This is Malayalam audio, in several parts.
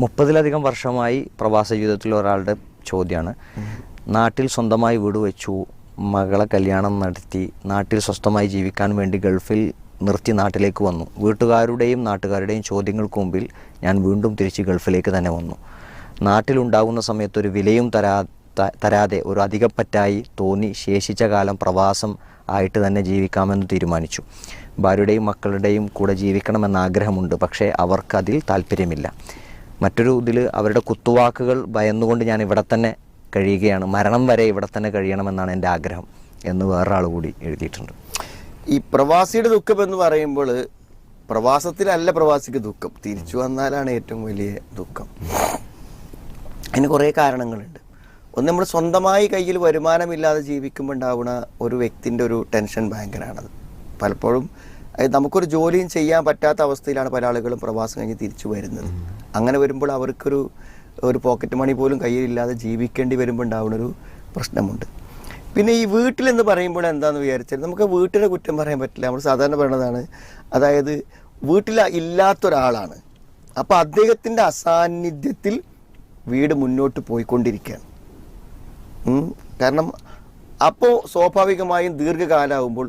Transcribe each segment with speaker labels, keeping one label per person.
Speaker 1: മുപ്പതിലധികം വർഷമായി പ്രവാസ ജീവിതത്തിൽ ഒരാളുടെ ചോദ്യമാണ്. നാട്ടിൽ സ്വന്തമായി വീട് വെച്ചു മകളെ കല്യാണം നടത്തി നാട്ടിൽ സ്വസ്ഥമായി ജീവിക്കാൻ വേണ്ടി ഗൾഫിൽ നിർത്തി നാട്ടിലേക്ക് വന്നു. വീട്ടുകാരുടെയും നാട്ടുകാരുടെയും ചോദ്യങ്ങൾക്ക് മുമ്പിൽ ഞാൻ വീണ്ടും തിരിച്ച് ഗൾഫിലേക്ക് തന്നെ വന്നു. നാട്ടിലുണ്ടാകുന്ന സമയത്ത് ഒരു വിലയും തരാ തരാതെ ഒരു അധികപ്പറ്റായി തോന്നി ശേഷിച്ച കാലം പ്രവാസം ആയിട്ട് തന്നെ ജീവിക്കാമെന്ന് തീരുമാനിച്ചു. ഭാര്യയുടെയും മക്കളുടെയും കൂടെ ജീവിക്കണമെന്ന ആഗ്രഹമുണ്ട് പക്ഷേ അവർക്കതിൽ താല്പര്യമില്ല. മറ്റൊരു ഇതിൽ അവരുടെ കുത്തുവാക്കുകൾ ഭയന്നുകൊണ്ട് ഞാൻ ഇവിടെ തന്നെ കഴിയുകയാണ്. മരണം വരെ ഇവിടെ തന്നെ കഴിയണമെന്നാണ് എന്റെ ആഗ്രഹം എന്ന് വേറൊരാൾ കൂടി എഴുതിയിട്ടുണ്ട്.
Speaker 2: ഈ പ്രവാസിയുടെ ദുഃഖം എന്ന് പറയുമ്പോൾ പ്രവാസത്തിലല്ല പ്രവാസിക്ക് ദുഃഖം. തിരിച്ചു വന്നാലാണ് ഏറ്റവും വലിയ ദുഃഖം. അതിന് കുറേ കാരണങ്ങളുണ്ട്. ഒന്ന് നമ്മൾ സ്വന്തമായി കയ്യിൽ വരുമാനമില്ലാതെ ജീവിക്കുമ്പോൾ ഉണ്ടാവുന്ന ഒരു വ്യക്തിന്റെ ഒരു ടെൻഷൻ ഭയങ്കരമാണത്. പലപ്പോഴും നമുക്കൊരു ജോലിയും ചെയ്യാൻ പറ്റാത്ത അവസ്ഥയിലാണ് പല ആളുകളും പ്രവാസം കഴിഞ്ഞ് തിരിച്ചു വരുന്നത്. അങ്ങനെ വരുമ്പോൾ അവർക്കൊരു ഒരു പോക്കറ്റ് മണി പോലും കയ്യിലില്ലാതെ ജീവിക്കേണ്ടി വരുമ്പോൾ ഉണ്ടാവുന്ന ഒരു പ്രശ്നമുണ്ട്. പിന്നെ ഈ വീട്ടിലെന്ന് പറയുമ്പോൾ എന്താണെന്ന് വിചാരിച്ചാൽ നമുക്ക് വീട്ടിലെ കുറ്റം പറയാൻ പറ്റില്ല. നമ്മൾ സാധാരണ പറയുന്നതാണ് അതായത് വീട്ടിൽ ഇല്ലാത്തൊരാളാണ്. അപ്പോൾ അദ്ദേഹത്തിന്റെ അസാന്നിധ്യത്തിൽ വീട് മുന്നോട്ട് പോയിക്കൊണ്ടിരിക്കുകയാണ്. കാരണം അപ്പോൾ സ്വാഭാവികമായും ദീർഘകാലമാകുമ്പോൾ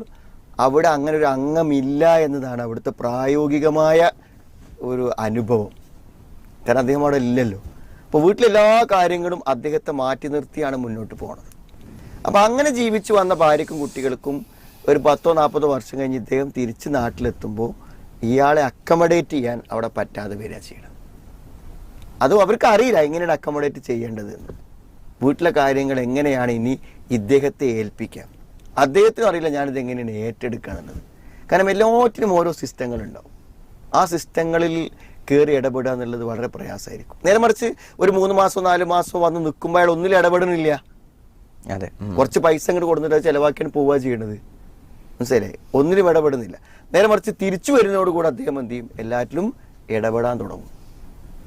Speaker 2: അവിടെ അങ്ങനെ ഒരു അംഗമില്ല എന്നതാണ് അവിടുത്തെ പ്രായോഗികമായ ഒരു അനുഭവം. കാരണം അദ്ദേഹം അവിടെ ഇല്ലല്ലോ. അപ്പോൾ വീട്ടിലെല്ലാ കാര്യങ്ങളും അദ്ദേഹത്തെ മാറ്റി നിർത്തിയാണ് മുന്നോട്ട് പോകുന്നത് അപ്പോൾ അങ്ങനെ ജീവിച്ചു വന്ന ഭാര്യക്കും കുട്ടികൾക്കും ഒരു പത്തോ നാൽപ്പതോ വർഷം കഴിഞ്ഞ് ഇദ്ദേഹം തിരിച്ച് നാട്ടിലെത്തുമ്പോൾ ഇയാളെ അക്കമഡേറ്റ് ചെയ്യാൻ അവിടെ പറ്റാതെ വരിക ചെയ്യണം. അതും അവർക്ക് അറിയില്ല എങ്ങനെയാണ് അക്കമഡേറ്റ് ചെയ്യേണ്ടതെന്ന് വീട്ടിലെ കാര്യങ്ങൾ എങ്ങനെയാണ് ഇനി ഇദ്ദേഹത്തെ ഏൽപ്പിക്കാം അദ്ദേഹത്തിനും അറിയില്ല ഞാനിത് എങ്ങനെയാണ് ഏറ്റെടുക്കുകയെന്നുള്ളത് കാരണം എല്ലാറ്റിനും ഓരോ സിസ്റ്റങ്ങളുണ്ടാവും. ആ സിസ്റ്റങ്ങളിൽ കയറി ഇടപെടുക എന്നുള്ളത് വളരെ പ്രയാസമായിരിക്കും. നേരെ മറിച്ച് ഒരു മൂന്ന് മാസമോ നാല് മാസമോ വന്ന് നിൽക്കുമ്പോൾ അയാൾ ഒന്നിലും ഇടപെടുന്നില്ല.
Speaker 1: അതെ.
Speaker 2: കുറച്ച് പൈസ അങ്ങോട്ട് കൊടുത്തിട്ട് ചെലവാക്കിയാണ് പോവുക ചെയ്യണത്. മനസ്സിലെ ഒന്നിലും ഇടപെടുന്നില്ല. നേരെ മറിച്ച് തിരിച്ചു വരുന്നതോടുകൂടി അദ്ദേഹം എന്ത് ചെയ്യും? എല്ലാറ്റിലും ഇടപെടാൻ തുടങ്ങും.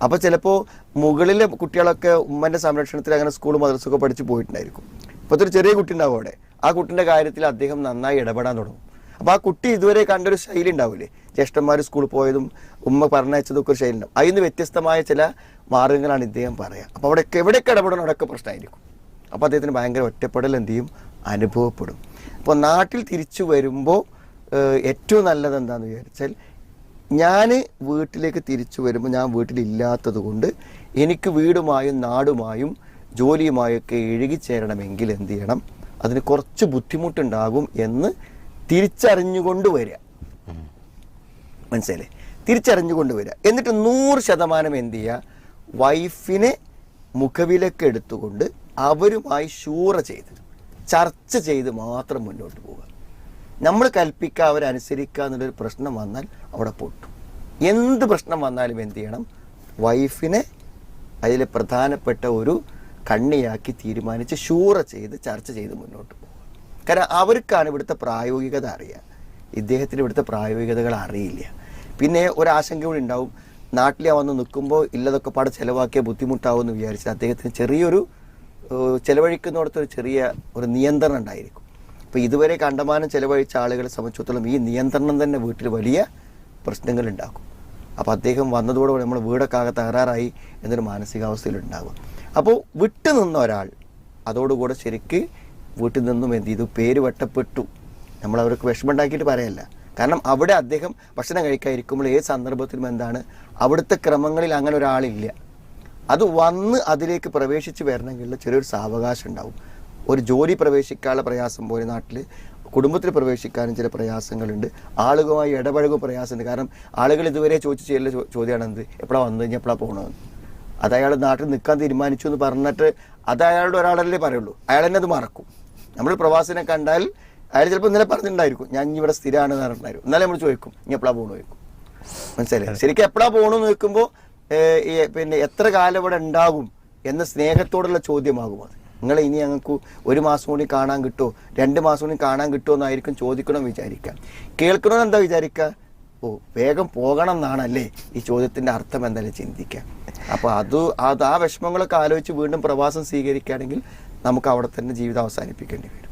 Speaker 2: അപ്പോൾ ചിലപ്പോൾ മുകളിലെ കുട്ടികളൊക്കെ ഉമ്മന്റെ സംരക്ഷണത്തിൽ അങ്ങനെ സ്കൂൾ മദ്രസൊക്കെ പഠിച്ച് പോയിട്ടുണ്ടായിരിക്കും. ഇപ്പോഴത്തെ ഒരു ചെറിയ കുട്ടി ഉണ്ടാവും അവിടെ. ആ കുട്ടിന്റെ കാര്യത്തിൽ അദ്ദേഹം നന്നായി ഇടപെടാൻ തുടങ്ങും. അപ്പോൾ ആ കുട്ടി ഇതുവരെ കണ്ടൊരു ശൈലി ഉണ്ടാവില്ലേ ജ്യേഷ്ഠന്മാർ സ്കൂളിൽ പോയതും ഉമ്മ പറഞ്ഞയച്ചതൊക്കെ ഒരു ശൈലി ഉണ്ടാവും അതിൽ നിന്ന് വ്യത്യസ്തമായ ചില മാർഗങ്ങളാണ് ഇദ്ദേഹം പറയുക അപ്പോൾ അവിടെ എവിടെയൊക്കെ ഇടപെടണം അവിടെയൊക്കെ പ്രശ്നമായിരിക്കും. അപ്പോൾ അദ്ദേഹത്തിന് ഭയങ്കര ഒറ്റപ്പെടൽ എന്ത് ചെയ്യും? അനുഭവപ്പെടും. അപ്പോൾ നാട്ടിൽ തിരിച്ചു വരുമ്പോൾ ഏറ്റവും നല്ലത് എന്താണെന്ന് വിചാരിച്ചാൽ ഞാൻ വീട്ടിലേക്ക് തിരിച്ചു വരുമ്പോൾ ഞാൻ വീട്ടിലില്ലാത്തത് കൊണ്ട് എനിക്ക് വീടുമായും നാടുമായും ജോലിയുമായൊക്കെ എഴുകിച്ചേരണമെങ്കിൽ എന്ത് ചെയ്യണം? അതിന് കുറച്ച് ബുദ്ധിമുട്ടുണ്ടാകും എന്ന് തിരിച്ചറിഞ്ഞുകൊണ്ട് വരിക. മനസ്സിലായില്ലേ? തിരിച്ചറിഞ്ഞുകൊണ്ട് വരിക. എന്നിട്ട് നൂറ് ശതമാനം എന്ത് ചെയ്യുക? വൈഫിനെ മുഖവിലക്ക് എടുത്തുകൊണ്ട് അവരുമായി ഷൂറ ചെയ്ത് ചർച്ച ചെയ്ത് മാത്രം മുന്നോട്ട് പോവുക. നമ്മൾ കൽപ്പിക്കുക അവരനുസരിക്കുക എന്നുള്ളൊരു പ്രശ്നം വന്നാൽ അവിടെ പൊട്ടും. എന്ത് പ്രശ്നം വന്നാലും എന്ത് ചെയ്യണം? വൈഫിനെ അതിലെ പ്രധാനപ്പെട്ട ഒരു കണ്ണിയാക്കി തീരുമാനിച്ച് ഷൂറ ചെയ്ത് ചർച്ച ചെയ്ത് മുന്നോട്ട് പോകുക കാരണം അവർക്കാണ് ഇവിടുത്തെ പ്രായോഗികത അറിയുക. ഇദ്ദേഹത്തിന് ഇവിടുത്തെ പ്രായോഗികതകൾ അറിയില്ല. പിന്നെ ഒരാശങ്ക കൂടി ഉണ്ടാവും. നാട്ടിൽ വന്ന് നിൽക്കുമ്പോൾ ഇല്ലതൊക്കെ പാടെ ചിലവാക്കിയ ബുദ്ധിമുട്ടാവുമെന്ന് വിചാരിച്ച് അദ്ദേഹത്തിന് ചെറിയൊരു ചിലവഴിക്കുന്നിടത്തൊരു ചെലവഴിക്കുന്നിടത്ത് ചെറിയ ഒരു നിയന്ത്രണം ഉണ്ടായിരിക്കും. അപ്പോൾ ഇതുവരെ കണ്ടമാനം ചിലവഴിച്ച ആളുകളെ സംബന്ധിച്ചിടത്തോളം ഈ നിയന്ത്രണം തന്നെ വീട്ടിൽ വലിയ പ്രശ്നങ്ങൾ ഉണ്ടാക്കും. അപ്പോൾ അദ്ദേഹം വന്നതോടെ നമ്മൾ വീടൊക്കെ ആകെ തകരാറായി എന്നൊരു മാനസികാവസ്ഥയിൽ ഉണ്ടാകും അപ്പോൾ വിട്ടു നിന്ന ഒരാൾ അതോടുകൂടെ ശരിക്ക് വീട്ടിൽ നിന്നും എന്ത് ചെയ്തു? പേര് വെട്ടപ്പെട്ടു. നമ്മൾ അവർക്ക് വിഷമം ഉണ്ടാക്കിയിട്ട് പറയല്ല. കാരണം അവിടെ അദ്ദേഹം ഭക്ഷണം കഴിക്കാതിരിക്കുമ്പോൾ ഏത് സന്ദർഭത്തിലും എന്താണ്? അവിടുത്തെ ക്രമങ്ങളിൽ അങ്ങനെ ഒരാളില്ല. അത് വന്ന് അതിലേക്ക് പ്രവേശിച്ച് വരണമെങ്കിൽ ചെറിയൊരു സാവകാശം ഉണ്ടാവും. ഒരു ജോലി പ്രവേശിക്കാനുള്ള പ്രയാസം പോലെ നാട്ടിൽ കുടുംബത്തിൽ പ്രവേശിക്കാനും ചില പ്രയാസങ്ങളുണ്ട്. ആളുകളുമായി ഇടപഴകും പ്രയാസമുണ്ട്. കാരണം ആളുകൾ ഇതുവരെ ചോദിച്ചു ചെയ്യുന്ന ചോദ്യമാണ് എന്ത് എപ്പോഴാണ് വന്നു കഴിഞ്ഞാൽ എപ്പോഴാണ് പോകണമെന്ന് അത് അയാൾ നാട്ടിൽ നിൽക്കാൻ തീരുമാനിച്ചു എന്ന് പറഞ്ഞിട്ട് അത് അയാളുടെ ഒരാളല്ലേ പറയുള്ളൂ. അയാൾ തന്നെ അത് മറക്കും. നമ്മൾ പ്രവാസിനെ കണ്ടാൽ അയാൾ ചിലപ്പോൾ ഇന്നലെ പറഞ്ഞിട്ടുണ്ടായിരിക്കും ഞാൻ ഇനി ഇവിടെ സ്ഥിരമാണ് പറഞ്ഞിട്ടുണ്ടായിരുന്നു എന്നാലും നമ്മൾ ചോദിക്കും ഇനി എപ്പോഴാണ് പോകണു ചോദിക്കും. മനസ്സിലായി ശരിക്കും എപ്പോഴാണ് പോകണമെന്ന് ചോദിക്കുമ്പോൾ പിന്നെ എത്ര കാലം ഇവിടെ ഉണ്ടാകും എന്ന സ്നേഹത്തോടുള്ള ചോദ്യമാകും അത്. നിങ്ങൾ ഇനി ഞങ്ങൾക്ക് ഒരു മാസം കൂടി കാണാൻ കിട്ടുമോ രണ്ട് മാസം കൂടി കാണാൻ കിട്ടുമോ എന്നായിരിക്കും ചോദിക്കണം വിചാരിക്കുക കേൾക്കണമെന്ന് എന്താ വിചാരിക്കുക ഓ വേഗം പോകണം എന്നാണല്ലേ ഈ ചോദ്യത്തിന്റെ അർത്ഥം എന്തായാലും ചിന്തിക്കുക അപ്പോൾ അത് അത് ആ വിഷമങ്ങളൊക്കെ ആലോചിച്ച് വീണ്ടും പ്രവാസം സ്വീകരിക്കുകയാണെങ്കിൽ നമുക്ക് അവിടെ തന്നെ ജീവിതം അവസാനിപ്പിക്കേണ്ടി വരും.